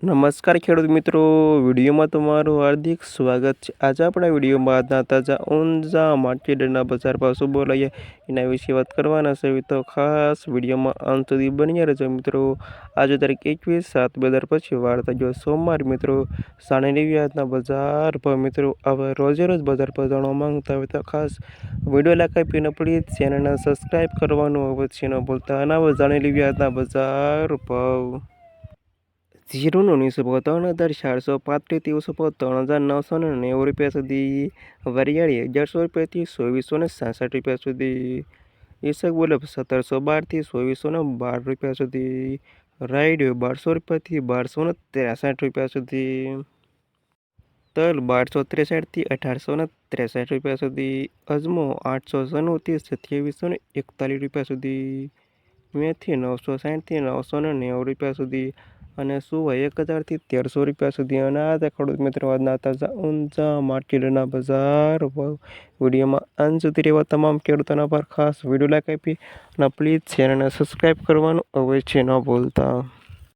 નમસ્કાર ખેડૂત મિત્રો, વિડીયોમાં તમારું હાર્દિક સ્વાગત છે. આજે આપણા વિડીયોમાં આજના તાજા ઊંઝા માર્કેટના બજાર ભાવ શું બોલાઈએ એના વિશે વાત કરવાના છે. તો ખાસ વિડીયોમાં અંત સુધી બની રહેજો મિત્રો. આજે તારીખ એકવીસ સાત બે હજાર પછી વાર થયો સોમવાર મિત્રો. સાણે આજના બજાર ભાવ મિત્રો, હવે રોજે રોજ બજાર પર જાણવા માંગતા હોય તો ખાસ વીડિયો લાઈક આપીને પ્લીઝ ચેનલને સબસ્ક્રાઈબ કરવાનું અવશ્ય ન ભૂલતા. અને હવે જાણી લેવી આજના બજાર ભાવ. જીરુનો નીસો ત્રણ હજાર ચારસો પાંત્રીસ ઓછો ત્રણ હજાર નવસો ને નેવું રૂપિયા સુધી વરિયાળી અગિયારસો રૂપિયાથી ચોવીસો ને સાસઠ રૂપિયા સુધી ઈસક બોલે સત્તરસો બારથી ચોવીસો ને બાર રૂપિયા સુધી રાયડો બારસો રૂપિયાથી બારસો ને ત્રેસઠ રૂપિયા સુધી તલ બારસો ત્રેસઠથી અઢારસો ને ત્રેસઠ રૂપિયા સુધી અજમો આઠસો સન્નુંથી સત્યાવીસો ને એકતાલીસ રૂપિયા સુધી મેથી નવસો સાઠથી નવસો ને નેવું રૂપિયા સુધી અને શું હોય, એક હજારથી તેરસો રૂપિયા સુધી અને આ ખેડૂત મિત્રો આજના તાજા ઊંચા માર્કેટના બજાર. વિડીયોમાં અંત સુધી રહેવા તમામ ખેડૂતોના પર ખાસ વીડિયો લાઈક આપી અને પ્લીઝ ચેનલને સબસ્ક્રાઈબ કરવાનું અવશ્ય ન ભૂલતા.